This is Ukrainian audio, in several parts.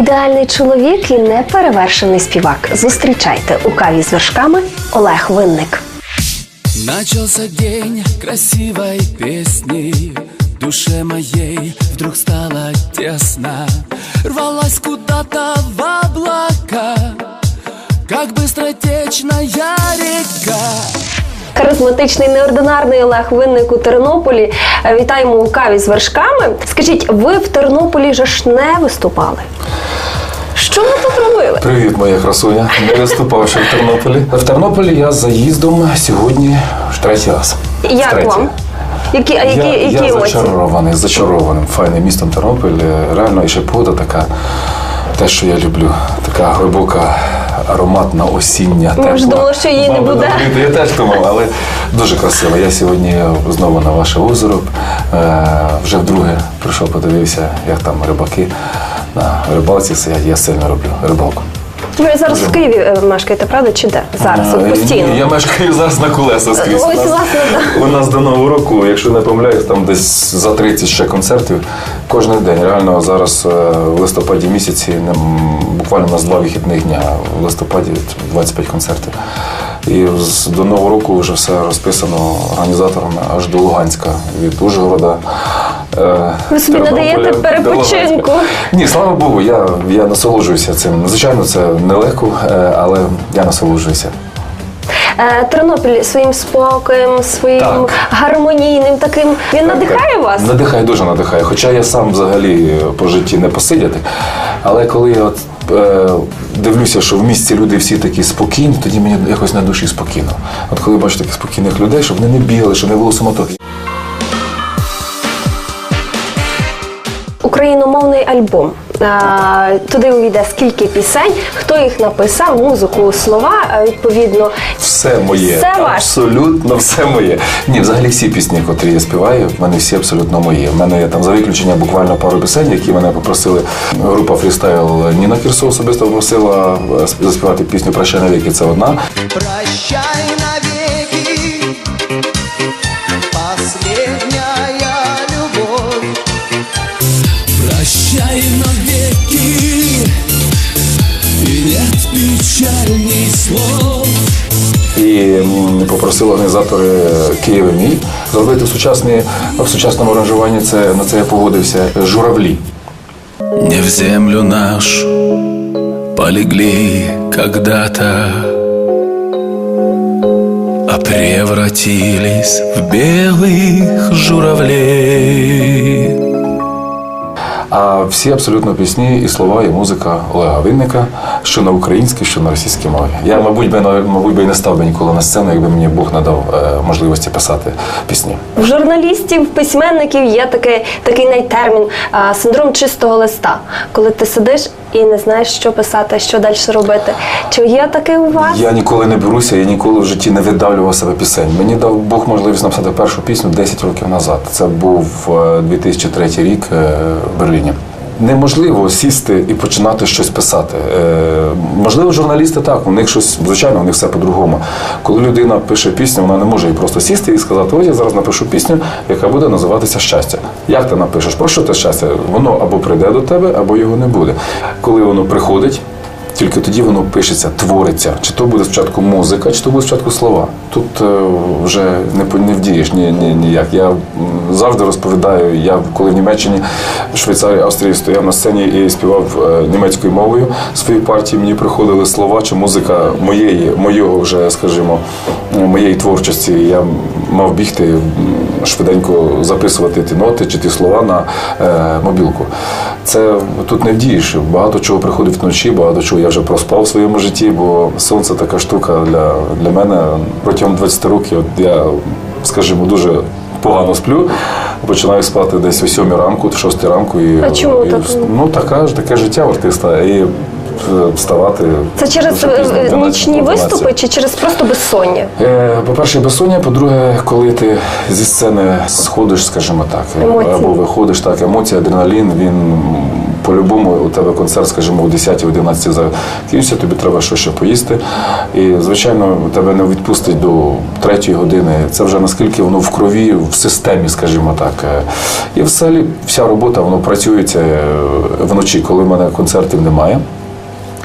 Ідеальний чоловік і неперевершений співак. Зустрічайте у каві з вершками Олег Винник. Начался день красивой песней Душе моей вдруг стало тесно Рвалась куда-то в облака Как быстротечная река Харизматичний неординарний Олег Винник у Тернополі. Вітаємо у каві з вершками. Скажіть, ви в Тернополі же ж не виступали? Що ви тут робили? Привіт, моя красуня. Не виступав ще в Тернополі. В Тернополі я заїздом сьогодні в третій раз. Як Втретє. вам? Які, а які, я, які я емоції? зачарований, зачарованим файним містом Тернопіль. Реально і ще погода така, те, що я люблю. Така глибока, ароматна осіння. Ми ж думали, що її не буде. Я теж думав, але дуже красиво. Я сьогодні знову на ваше озеро. Е, вже вдруге прийшов, подивився, як там рибаки на рибалці сидять. Я сильно роблю рибалку. Ви зараз в Києві е, мешкаєте, правда? Чи де? Зараз, от Е, постійно. ні, Я мешкаю зараз на колесах скрізь. Ось, у, нас, власне, у нас до Нового року, якщо не помиляюсь, там десь за 30 ще концертів кожен день. Реально зараз е, в листопаді місяці буквально у нас два вихідних дня. В листопаді 25 концертів. І з- до Нового року вже все розписано організаторами аж до Луганська від Ужгорода. Ви собі надаєте до перепочинку. Ні, слава Богу, я, я насолоджуюся цим. Звичайно, це нелегко, е, але я насолоджуюся. Е, Тернопіль своїм спокоєм, своїм Так. гармонійним таким. Він надихає вас? Надихає, дуже надихає. Хоча я сам взагалі по житті не посидяти. Але коли я от, е, дивлюся, що в місті люди всі такі спокійні, тоді мені якось на душі спокійно. От коли бачу таких спокійних людей, щоб вони не бігали, щоб не було самотохи. Україномовний альбом. Туди увійде скільки пісень, хто їх написав, музику, слова, е, відповідно. Все моє. Все ваше. абсолютно все моє. Ні, взагалі всі пісні, котрі я співаю, в мене всі абсолютно мої. В мене є там за виключенням буквально пару пісень, які мене попросили. Група фрістайл Ніна Кірсо особисто попросила е, заспівати пісню Прощай навіки. Це одна. Прощай навеки м, попросили організатори Києва мій зробити сучасні в сучасному аранжуванні. Це на це я погодився. Журавлі. Не в землю нашу полегли когда-то, а превратились в белых журавлей. А всі абсолютно пісні і слова, і музика Олега Винника, що на українській, що на російській мові. Я, мабуть, би мабуть би не став би ніколи на сцену, якби мені Бог надав е, можливості писати пісні. В журналістів, письменників є такий, такий найтермін синдром чистого листа, коли ти сидиш і не знаєш, що писати, що далі робити. Чи є таке у вас? Я ніколи не беруся, я ніколи в житті не видавлював себе пісень. Мені дав Бог можливість написати першу пісню 10 років назад. Це був е, 2003 рік е, в Берліні. Неможливо сісти і починати щось писати. Е, можливо, журналісти так, у них щось, звичайно, у них все по-другому. Коли людина пише пісню, вона не може її просто сісти і сказати, ось я зараз напишу пісню, яка буде називатися щастя. Як ти напишеш? Про що те щастя? Воно або прийде до тебе, або його не буде. Коли воно приходить, тільки тоді воно пишеться, твориться. Чи то буде спочатку музика, чи то буде спочатку слова. Тут е, вже не, не вдієш ні, ні, ніяк. Я завжди розповідаю, я коли в Німеччині, в Швейцарії, Австрії стояв на сцені і співав е, німецькою мовою свої партії, мені приходили слова чи музика моєї, моєго вже, скажімо, моєї творчості. Я мав бігти швиденько записувати ті ноти чи ті слова на е, мобілку. Це тут не вдієш. Багато чого приходить вночі, багато чого я вже проспав в своєму житті, бо сонце така штука для, для мене. Протягом 20 років от я, скажімо, дуже погано сплю. Починаю спати десь о 7 ранку, о 6 ранку. І, А чому і, так? Ну, така ж таке життя в артиста. І вставати. Це через е, 12, нічні виступи чи через просто безсоння? Е, По-перше, безсоння, по-друге, коли ти зі сцени сходиш, скажімо так, е, Емоції. або виходиш, так, емоції, адреналін, він по-любому у тебе концерт, скажімо, о 10-11 закінчиться, тобі треба щось ще поїсти. І, звичайно, тебе не відпустить до третьої години. Це вже наскільки воно в крові, в системі, скажімо так. Е, І взагалі вся робота воно працюється е, вночі, коли в мене концертів немає.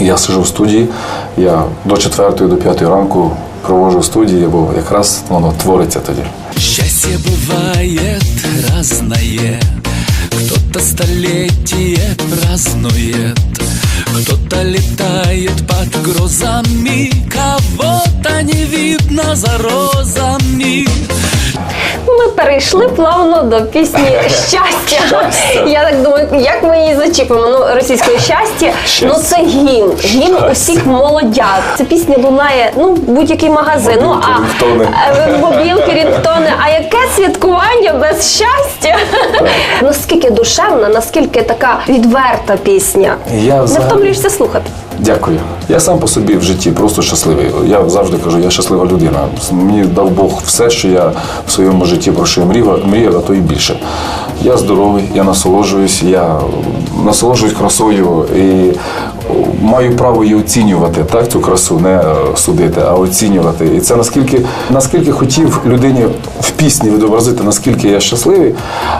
Я сижу в студії, я до 4 до 5 ранку провожу в студії, бо якраз воно твориться тоді. Счастье бывает разное Кто-то столетие празднует Кто-то летает под грозами. Кого-то не видно за розами Ми перейшли плавно до пісні щастя. Я так думаю, як ми її зачіпимо? Ну, російське щастя. Ну це гімн. Гімн усіх молодят. Це пісня лунає, ну, будь-який магазин. ну, а е, мобілки, рінгтони. А яке святкування без щастя? Наскільки душевна, наскільки така відверта пісня. Я Не взагалі- втомлюєшся слухати. Дякую. Я сам по собі в житті просто щасливий. Я завжди кажу, я щаслива людина. Мені дав Бог все, що я в своєму житті про що я мріяв, мріяв, а то і більше. Я здоровий, я насолоджуюсь, я насолоджуюсь красою і маю право її оцінювати, так, цю красу, не судити, а оцінювати. І це наскільки, наскільки хотів людині в пісні відобразити, наскільки я щасливий,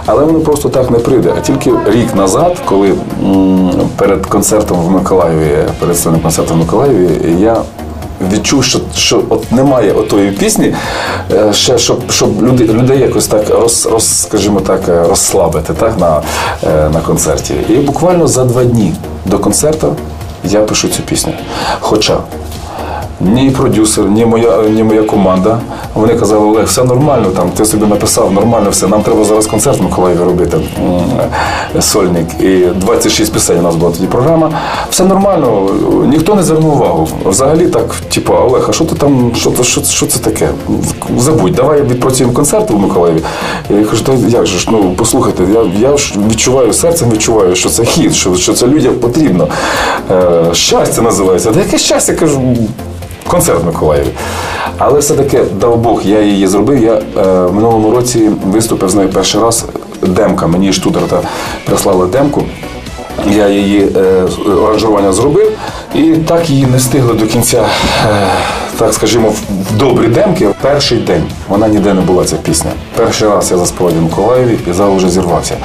але воно просто так не прийде. А тільки рік назад, коли перед концертом в Миколаєві, перед своїм концертом в Миколаєві, я відчув, що, що от немає отої пісні, е, ще щоб, щоб люди, людей якось так роз, роз, скажімо так, е, розслабити так, на, е, на концерті. І буквально за два дні до концерту я пишу цю пісню. Хоча ні продюсер, ні моя, ні моя команда. Вони казали, Олег, все нормально, там, ти собі написав, нормально все. Нам треба зараз концерт в Миколаєві робити, сольник. І 26 пісень у нас була тоді програма. Все нормально, ніхто не звернув увагу. Взагалі так, типу, Олег, а що ти там, що, що, що це таке? Забудь, давай відпрацюємо концерт в Миколаєві. Я кажу, та як же ж, ну послухайте, я, я відчуваю серцем, відчуваю, що це хід, що, що це людям потрібно. Е, щастя називається. Та яке щастя? кажу, концерт в Миколаєві. Але все-таки, дав Бог, я її зробив. Я е, в минулому році виступив з нею перший раз. Демка, мені Штутарта прислали демку. Я її е, аранжування зробив і так її не встигли до кінця, е, так скажімо, в добрі демки. Перший день вона ніде не була ця пісня. Перший раз я заспівав в Миколаєві і зал вже зірвався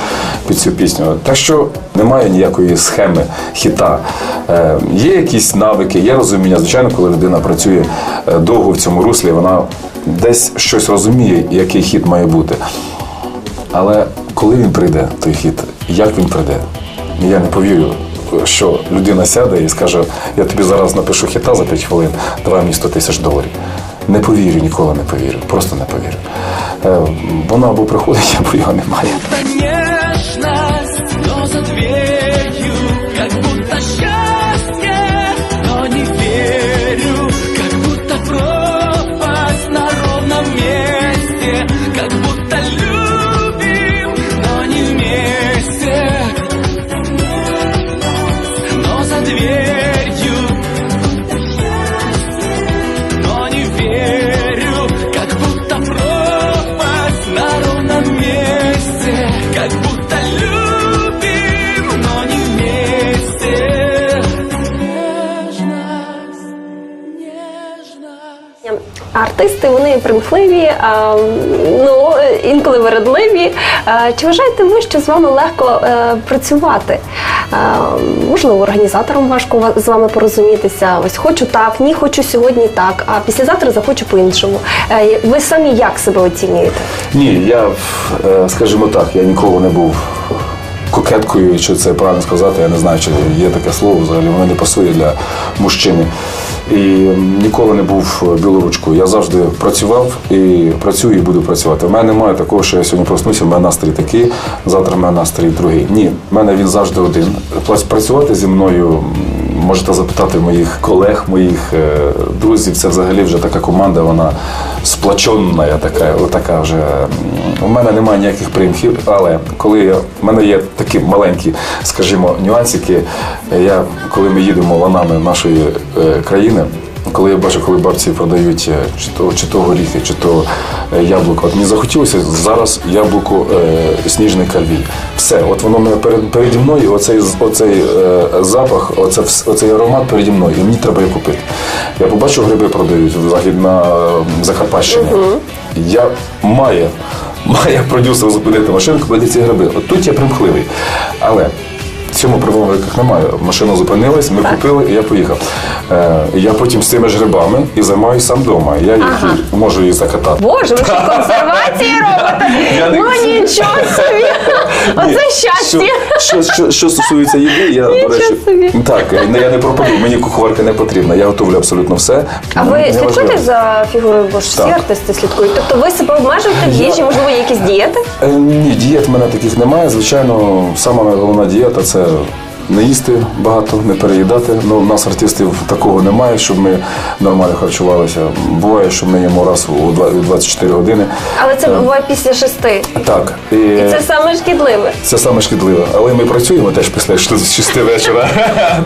під цю пісню. Так що немає ніякої схеми хіта. Е, є якісь навики, є розуміння. Звичайно, коли людина працює е, довго в цьому руслі, вона десь щось розуміє, який хіт має бути. Але коли він прийде, той хіт, як він прийде, я не повірю, що людина сяде і скаже, я тобі зараз напишу хіта за 5 хвилин, давай мені 100 тисяч доларів. Не повірю, ніколи не повірю, просто не повірю. Е, Воно або приходить, або його немає. Дверью Как будто счастье, ну інколи вередливі. Чи вважаєте ви, що з вами легко е, працювати? Можливо, організаторам важко з вами порозумітися. Ось хочу так, ні, хочу сьогодні так, а післязавтра захочу по-іншому. Е, Ви самі як себе оцінюєте? Ні, я, е, скажімо так, я ніколи не був кокеткою, чи це правильно сказати, я не знаю, чи є таке слово взагалі, воно не пасує для мужчини. І ніколи не був білоручкою. Я завжди працював і працюю і буду працювати. У мене немає такого, що я сьогодні проснуся, в мене настрій такий, завтра в мене настрій другий. Ні, в мене він завжди один. Працювати зі мною можете запитати моїх колег, моїх е, друзів. Це взагалі вже така команда, вона сплачена, така, така вже. У мене немає ніяких примхів, але коли я, в мене є такі маленькі, скажімо, нюансики, е, я, коли ми їдемо ланами нашої е, країни, коли я бачу, коли бабці продають е, чи то, чи то горіхи, чи то е, яблуко, от мені захотілося зараз яблуко е, сніжний кальвій. Все, от воно мене перед, переді мною, оцей, оцей е, запах, оце, оцей аромат переді мною, і мені треба його купити. Я побачив, гриби продають в захід на Закарпатщині. Я має, має продюсер зупинити машину, купити ці граби. От тут я примхливий. Але в цьому виклик немає. Машина зупинилась, ми купили, і я поїхав. Е, я потім з цими ж грибами і займаюся сам вдома. Я їх можу їх закатати. Боже, ви що консервації робите? Я не Ну нічого собі! Оце щастя! Що, що, що, що стосується їди, я до речі, собі. так, е, я не пропаду, мені куховарка не потрібна. Я готовлю абсолютно все. А ви Не слідкуєте за фігурою, бо ж всі Так. артисти слідкують. Тобто ви себе обмежуєте в їжі, можливо, є якісь дієти? Е, Ні, дієт в мене таких немає. Звичайно, сама головна дієта це So не їсти багато, не переїдати. Ну, у нас артистів такого немає, щоб ми нормально харчувалися. Буває, що ми їмо раз у два- у 24 години. Але це буває після шести. Так. І, І це саме шкідливе. Це саме шкідливе. Але ми працюємо теж після 6 вечора.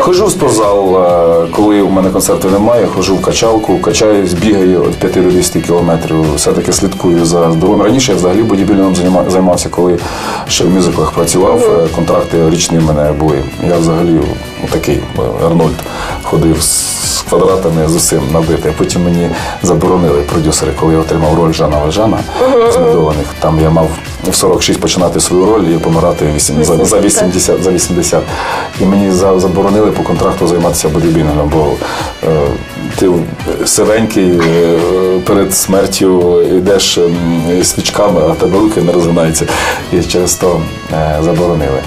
Ходжу в спортзал, е, коли у мене концерту немає, ходжу в качалку, качаюсь, бігаю від 5 до 10 кілометрів. Все-таки слідкую за здоров'ям. Раніше я взагалі бодібілінгом займа- займався, коли ще в мюзиклах працював. Е, Контракти річні в мене були. Я взагалі такий е, Арнольд ходив з квадратами з усім набитий. Потім мені заборонили продюсери, коли я отримав роль Жана Вальжана з Там я мав в 46 починати свою роль і помирати вісім- за, за 80, за 80. І мені за- заборонили по контракту займатися бодібілінгом, бо е, ти сивенький е, перед смертю йдеш свічками, а тебе руки не розгинаються. І через то е, заборонили.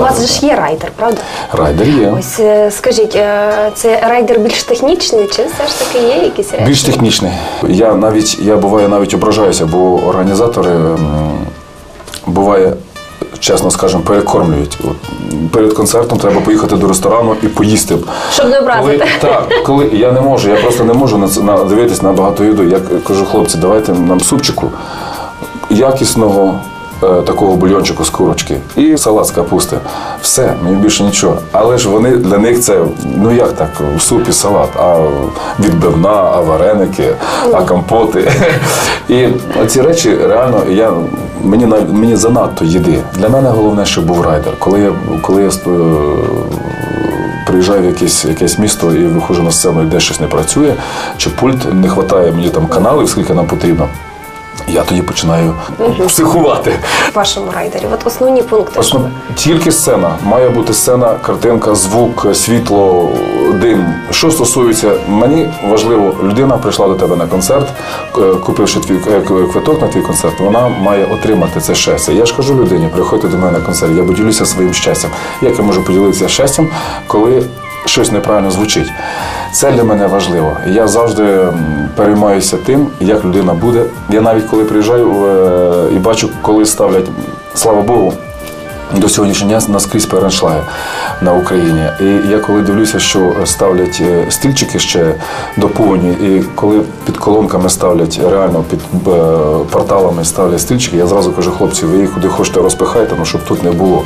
У вас же ж є райдер, правда? Райдер є. Ось е, скажіть, е, це райдер більш технічний, чи все ж таки є якісь речі? Більш технічний. Я навіть я буває навіть ображаюся, бо організатори м, буває. Чесно скажемо, перекормлюють. От, перед концертом треба поїхати до ресторану і поїсти. Щоб не Коли, образити. так, коли я не можу, я просто не можу на, це- на дивитись на багато їду. Я кажу, хлопці, давайте нам супчику якісного такого бульйончику з курочки і салат з капусти. Все, мені більше нічого. Але ж вони для них це ну як так, у супі салат, а відбивна, а вареники, а компоти. І ці речі реально я. Мені нав- мені занадто їди. Для мене головне, щоб був райдер. Коли я коли я сп- приїжджаю в якесь, якесь місто і виходжу на сцену, і де щось не працює, чи пульт не вистачає мені там каналів, скільки нам потрібно. Я тоді починаю психувати. В вашому райдері? От основні пункти. Основ... Тільки сцена. Має бути сцена, картинка, звук, світло, дим. Що стосується мені важливо, людина прийшла до тебе на концерт, купивши твій е, квиток на твій концерт, вона має отримати це щастя. Я ж кажу людині, приходьте до мене на концерт, я поділюся своїм щастям. Як я можу поділитися щастям, коли щось неправильно звучить? Це для мене важливо. Я завжди переймаюся тим, як людина буде. Я навіть коли приїжджаю е, і бачу, коли ставлять, слава Богу, до сьогоднішнього дня наскрізь переншлаги на Україні. І я коли дивлюся, що ставлять е, стільчики ще доповнені, і коли під колонками ставлять реально під е, порталами ставлять стільчики, я зразу кажу, хлопці, ви їх куди хочете розпихайте, ну щоб тут не було.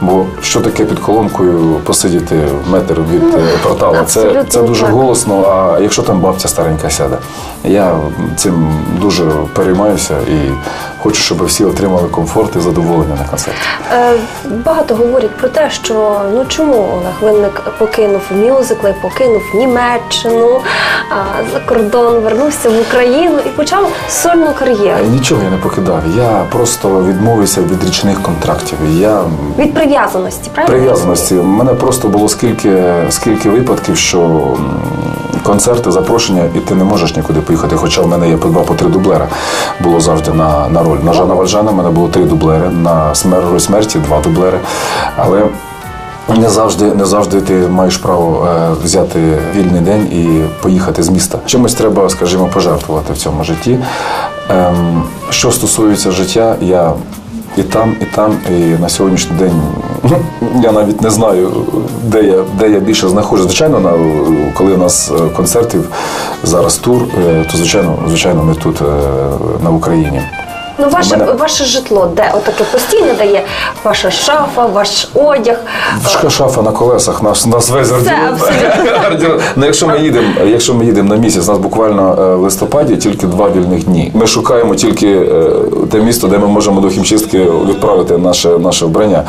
Бо що таке під колонкою посидіти метр від е, портала? Це, це дуже голосно. А якщо там бабця старенька сяде, я цим дуже переймаюся і хочу, щоб всі отримали комфорт і задоволення на концерті. Багато говорять про те, що ну чому Олег Винник покинув мюзикли, покинув Німеччину, а, за кордон, вернувся в Україну і почав сольну кар'єру. Е, Нічого я не покидав. Я просто відмовився від річних контрактів. Я Від прив'язаності, правильно? прив'язаності. У мене просто було скільки, скільки випадків, що концерти, запрошення, і ти не можеш нікуди поїхати. Хоча в мене є по два по три дублера було завжди на, на роль. На Жана Вальжана в мене було три дублери, на «Смер- смерті два дублери. Але не завжди, не завжди ти маєш право е, взяти вільний день і поїхати з міста. Чимось треба, скажімо, пожертвувати в цьому житті. Ем, що стосується життя, я і там, і там. І на сьогоднішній день ну, я навіть не знаю, де я, де я більше знаходжу. Звичайно, на, коли у нас е, концертів зараз тур, е, то звичайно, звичайно, ми тут е, на Україні. Ну, ваше, мене- ваше житло, де отаке постійно дає ваша шафа, ваш одяг. Шка- Шафа на колесах, нас, нас весь гардероб. Гардероб. Ну, якщо ми їдемо, якщо ми їдемо на місяць, у нас буквально е, в листопаді тільки два вільних дні. Ми шукаємо тільки е, те місто, де ми можемо до хімчистки відправити наше, наше вбрання.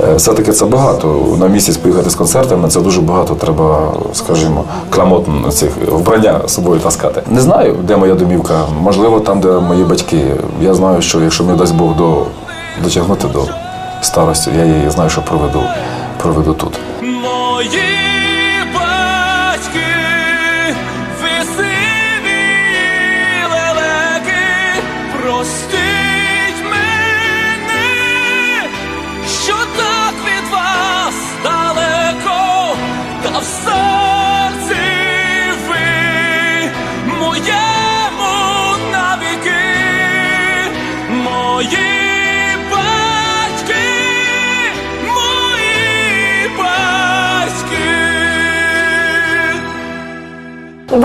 Е, Все-таки це багато. На місяць поїхати з концертами, це дуже багато. Треба, скажімо, кламот цих вбрання з собою таскати. Не знаю, де моя домівка. Можливо, там, де мої батьки. Я знаю, що якщо мені дасть Бог до, дотягнути до старості, я її знаю, що проведу, проведу тут.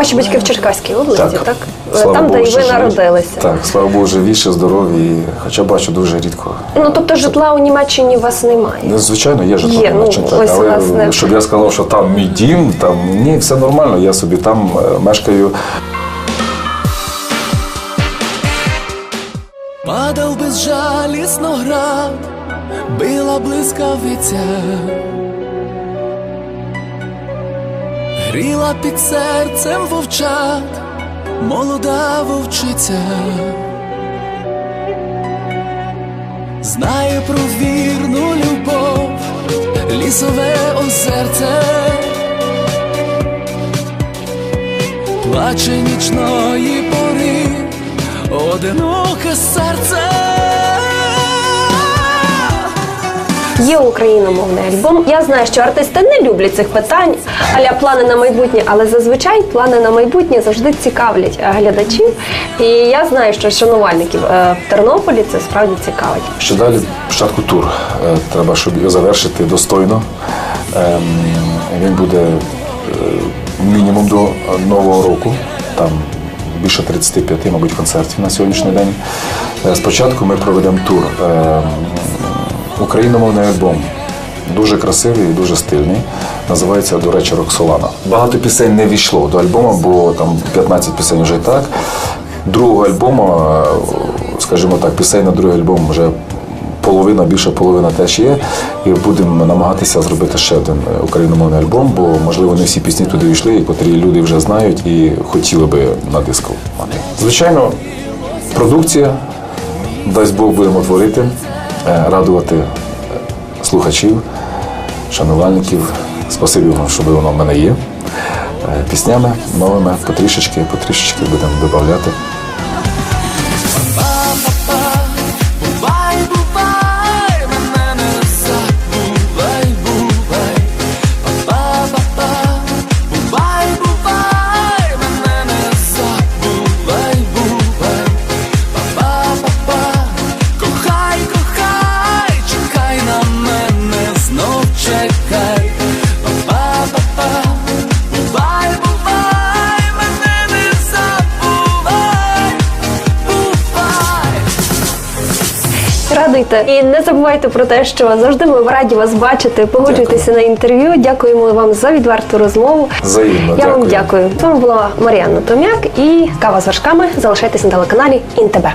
Ваші батьки в Черкаській області, так? Е, Слава Там, Богу, де і ви живі. народилися. Так, слава Богу, живіші, здорові, і- хоча бачу дуже рідко. Ну тобто житла у Німеччині у вас немає. Ну, Звичайно, є житло Є, ну, Німеччині, так, ось, але власне. щоб я сказав, що там мій дім, там ні, все нормально, я собі там е, мешкаю. Падав безжалісно град, била блискавиця, гріла під серцем вовчат, молода вовчиця. Знає про вірну любов, лісове озерце, плаче нічної пори, одиноке серце. Є україномовний альбом. Я знаю, що артисти не люблять цих питань, аля плани на майбутнє, але зазвичай плани на майбутнє завжди цікавлять е, глядачів. І я знаю, що шанувальників е, в Тернополі це справді цікавить. Ще далі спочатку тур. Е, Треба, щоб його завершити достойно. Ем, Він буде мінімум до Нового року. Там більше 35, мабуть, концертів на сьогоднішній день. Спочатку ми проведемо тур. Україномовний альбом. Дуже красивий і дуже стильний. Називається, до речі, Роксолана. Багато пісень не війшло до альбому, бо там 15 пісень вже і так. Другого альбому, е, скажімо так, пісень на другий альбом вже половина, більше половина теж є. І будемо намагатися зробити ще один україномовний альбом, бо можливо не всі пісні туди війшли, котрі люди вже знають і хотіли би на диску. Звичайно, продукція, дасть Бог будемо творити, радувати е, слухачів, шанувальників. Спасибі вам, що ви воно в мене є. Е, Піснями новими потрішечки, потрішечки будемо додавати. Радуйте і не забувайте про те, що завжди ми раді вас бачити. Погоджуйтеся на інтерв'ю. Дякуємо вам за відверту розмову. Взаємно, Я вам дякую. дякую. З вами була Маріанна Том'як і кава з вершками. Залишайтесь на телеканалі Інтебе.